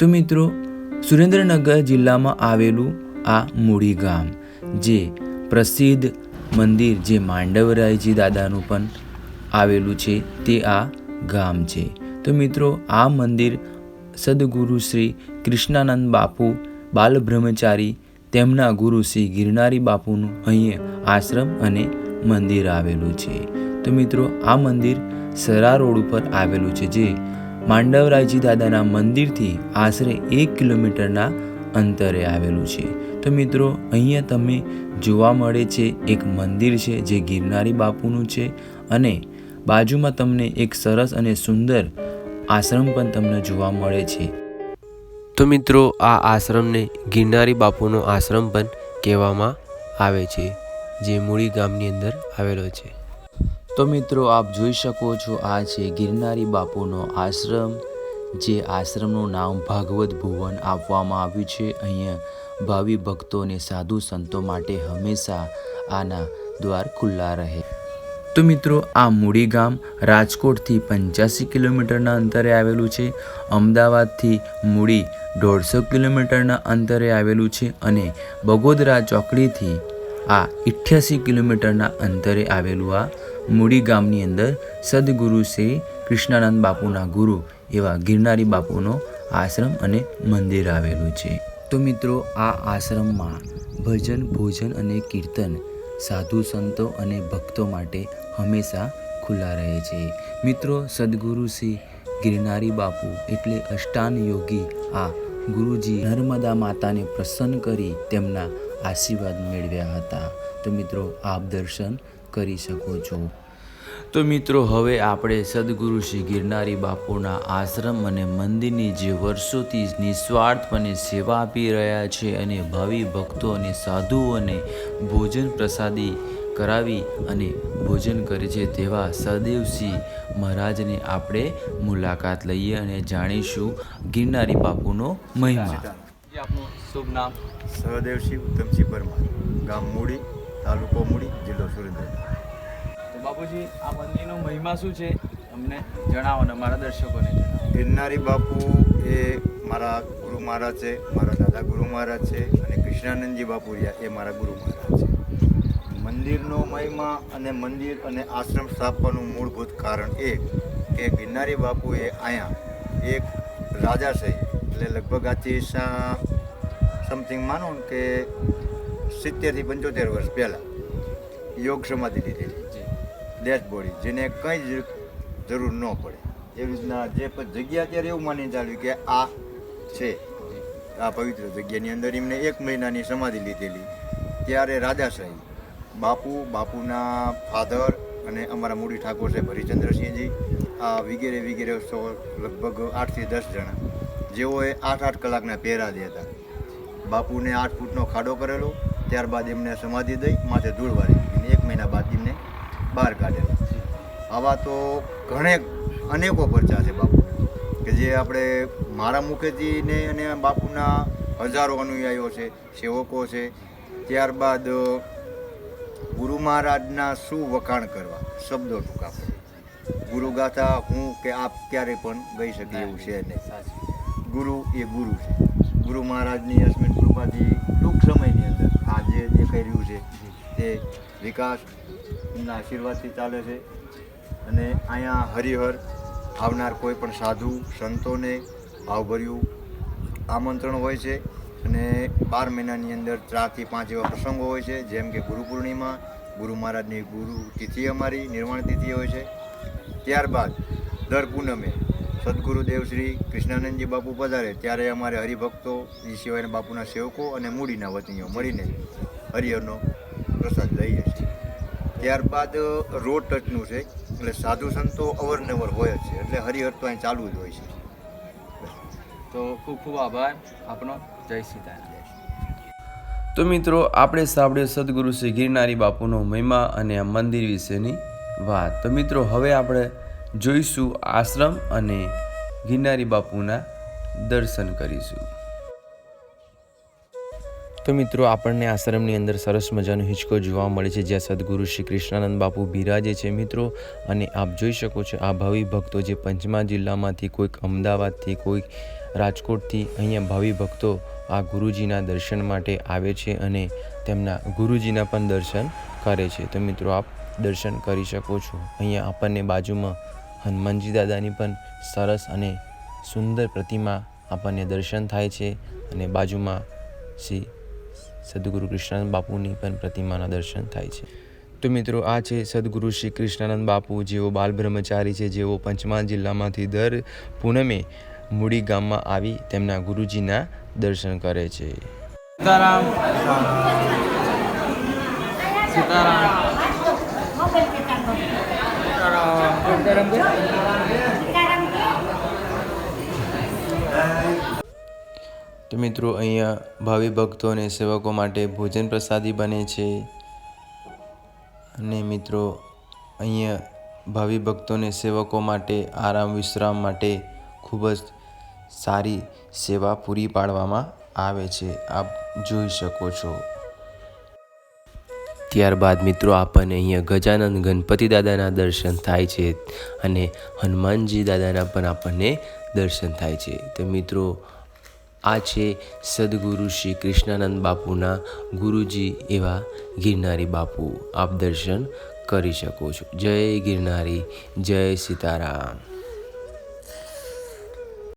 તો મિત્રો, સુરેન્દ્રનગર જિલ્લામાં આવેલું આ મૂળી ગામ, જે પ્રસિદ્ધ મંદિર જે માંડવરાયજી દાદાનું પણ આવેલું છે, તે આ ગામ છે. તો મિત્રો, આ મંદિર સદગુરુ શ્રી કૃષ્ણાનંદ બાપુ બાલ બ્રહ્મચારી તેમના ગુરુ શ્રી ગિરનારી બાપુનું અહીંયા આશ્રમ અને મંદિર આવેલું છે. તો મિત્રો, આ મંદિર સરા રોડ ઉપર આવેલું છે, જે માંડવરાયજી દાદાના મંદિરથી આશરે એક કિલોમીટરના અંતરે આવેલું છે. તો મિત્રો, અહીંયા તમે જોવા મળે છે એક મંદિર છે જે ગિરનારી બાપુનું છે અને બાજુમાં તમને એક સરસ અને સુંદર આશ્રમ પણ તમને જોવા મળે છે. તો મિત્રો, આ આશ્રમને ગિરનારી બાપુનો આશ્રમ પણ કહેવામાં આવે છે, જે મૂળી ગામની અંદર આવેલો છે. તો મિત્રો આપ જોઈ શકો છો, આ છે ગિરનારી બાપુનો આશ્રમ, જે આશ્રમનું નામ ભાગવત ભુવન આપવામાં આવ્યું છે. અહીંયા ભાવિ ભક્તો અને સાધુ સંતો માટે હંમેશા આના દ્વાર ખુલ્લા રહે. તો મિત્રો, આ મૂડી ગામ રાજકોટથી પંચ્યાસી કિલોમીટરના અંતરે આવેલું છે. અમદાવાદથી મૂડી દોઢસો કિલોમીટરના અંતરે આવેલું છે અને બગોદરા ચોકડીથી આ ઇઠ્યાસી કિલોમીટરના અંતરે આવેલું આ મૂડી ગામની અંદર સદગુરુ શ્રી કૃષ્ણાનંદ બાપુના ગુરુ એવા ગિરનારી બાપુનો આશ્રમ અને મંદિર આવેલું છે. તો મિત્રો, આ આશ્રમમાં ભજન, ભોજન અને કીર્તન સાધુ સંતો અને ભક્તો માટે હંમેશા ખુલ્લા રહે છે. મિત્રો, સદગુરુ શ્રી ગિરનારી બાપુ એટલે અષ્ટાન યોગી આ ગુરુજી નર્મદા માતાને પ્રસન્ન કરી તેમના આશીર્વાદ મેળવ્યા હતા. તો મિત્રો, આપ દર્શન કરી શકો છો. તો મિત્રો હવે આપણે સદગુરુ શ્રી ગિરનારી બાપુના આશ્રમ અને મંદિરની જે વર્ષોથી નિસ્વાર્થપણે સેવા આપી રહ્યા છે અને ભાવિ ભક્તો અને સાધુઓને ભોજન પ્રસાદી કરાવી અને ભોજન કરે છે તેવા સદેવસિંહ મહારાજને આપણે મુલાકાત લઈએ અને જાણીશું ગિરનારી બાપુનો મહિમા. આપનું શુભ નામ? સહદેવસિંહ ઉત્તમસિંહ પરમાર ગામ મૂડી. તાલુકો મૂડી જિલ્લો સુરેન્દ્રનગર. તો બાપુજી આ મંદિરનો મહિમા શું છે? અમને જણાવો ને મારા દર્શકોને ગિરનારી બાપુ એ મારા ગુરુ મહારાજ છે મારા દાદા ગુરુ મહારાજ છે અને કૃષ્ણાનંદજી બાપુ રહ્યા એ મારા ગુરુ મહારાજ છે. મંદિરનો મહિમા અને મંદિર અને આશ્રમ સ્થાપવાનું મૂળભૂત કારણ એ કે ગિરનારી બાપુએ અહીંયા એક રાજાશાહી એટલે લગભગ આથી સા સમથિંગ માનો કે સિત્તેરથી પંચોતેર વર્ષ પહેલાં યોગ સમાધિ લીધેલી. ડેથ બોડી જેને કંઈ જ જરૂર ન પડે. એવી રીતના જે જગ્યા અત્યારે એવું માની ચાલ્યું કે આ છે. આ પવિત્ર જગ્યાની અંદર એમને એક મહિનાની સમાધિ લીધેલી. ત્યારે રાજાશાહી બાપુ બાપુના ફાધર અને અમારા મૂડી ઠાકોર છે હરિચંદ્રસિંહજી આ વગેરે વગેરે સો લગભગ આઠથી દસ જણા જેઓએ આઠ આઠ કલાકના પહેરા દેતા બાપુને આઠ ફૂટનો ખાડો કરેલો ત્યારબાદ એમને સમાધિ દઈ માથે ધૂળ વાળી અને એક મહિના બાદ એમને બહાર કાઢેલા. આવા તો ઘણે અનેકો પરચા છે બાપુ. કે જે આપણે મારા મુખેજીને અને બાપુના હજારો અનુયાયીઓ છે સેવકો છે ત્યારબાદ ગુરુ મહારાજના શું વખાણ કરવા શબ્દો ટૂંકા પડે. ગુરુ ગાથા હું કે આપ ક્યારે પણ ગઈ શકે એવું છે નહીં. સાચી ગુરુ એ ગુરુ છે. ગુરુ મહારાજની અસ્મિન કૃપાથી સમયની અંદર. આ જે દેખાઈ રહ્યું છે તે વિકાસ એમના આશીર્વાદથી ચાલે છે. અને અહીંયા હરિહર આવનાર કોઈ પણ સાધુ, સંતોને ભાવભર્યું આમંત્રણ હોય છે. અને બાર મહિનાની અંદર ચારથી પાંચ એવા પ્રસંગો હોય છે, જેમ કે ગુરુ પૂર્ણિમા, ગુરુ મહારાજની ગુરુ તિથિ અમારી નિર્વાણ તિથિ હોય છે. ત્યારબાદ દર પૂનમે સદગુરુદેવ શ્રી કૃષ્ણાનંદજી બાપુ પધારે ત્યારે અમારે હરિભક્તો એ સિવાયના બાપુના સેવકો અને મૂડીના વતનીઓ મળીને હરિહરનો પ્રસાદ લઈએ છીએ. ત્યારબાદ રોડ ટચનું છે એટલે સાધુ સંતો અવરનવર હોય જ છે એટલે હરિહર તો અહીં ચાલુ જ હોય છે. તો ખૂબ ખૂબ આભાર આપનો. જય સીતારામ. તો મિત્રો આપણે સાંભળ્યો સદગુરુ શ્રી ગિરનારી બાપુનો મહિમા અને આ મંદિર વિશેની વાત. તો મિત્રો હવે આપણે જોઈશું આશ્રમ અને ગિરનારી બાપુના દર્શન કરીશું. તો મિત્રો, આપણને આશ્રમની અંદર સરસ મજાનો હિંચકો જોવા મળે છે, જ્યાં સદગુરુ શ્રી કૃષ્ણાનંદ બાપુ બિરાજે છે મિત્રો. અને આપ જોઈ શકો છો, આ ભાવિ ભક્તો જે પંચમહાલ જિલ્લામાંથી કોઈક અમદાવાદથી, કોઈક રાજકોટથી અહીંયા ભાવિ ભક્તો આ ગુરુજીના દર્શન માટે આવે છે અને તેમના ગુરુજીના પણ દર્શન કરે છે. તો મિત્રો, આપ દર્શન કરી શકો છો. અહીંયા આપણને બાજુમાં હનુમાનજી દાદાની પણ સરસ અને સુંદર પ્રતિમા આપણને દર્શન થાય છે અને બાજુમાં શ્રી સદગુરુ કૃષ્ણાનંદ બાપુની પણ પ્રતિમાના દર્શન થાય છે. તો મિત્રો, આ છે સદગુરુ શ્રી કૃષ્ણાનંદ બાપુ, જેઓ બાલ બ્રહ્મચારી છે, જેઓ પંચમહાલ જિલ્લામાંથી દર પૂનમે મૂડી ગામમાં આવી તેમના ગુરુજીના દર્શન કરે છે. સીતારામ. સીતારામ. તો મિત્રો, અહીંયા ભાવિ ભક્તો અને સેવકો માટે ભોજન પ્રસાદી બને છે. અને મિત્રો, અહીંયા ભાવિ ભક્તોને સેવકો માટે આરામ, વિશ્રામ માટે ખૂબ જ સારી સેવા પૂરી પાડવામાં આવે છે. આપ જોઈ શકો છો. ત્યારબાદ મિત્રો આપણને અહીંયા ગજાનંદ ગણપતિ દાદાના દર્શન થાય છે અને હનુમાનજી દાદાના પણ આપણને દર્શન થાય છે. તો મિત્રો, આ છે સદગુરુ શ્રી કૃષ્ણાનંદ બાપુના ગુરુજી એવા ગિરનારી બાપુ. આપ દર્શન કરી શકો છો. જય ગિરનારી, જય સીતારામ.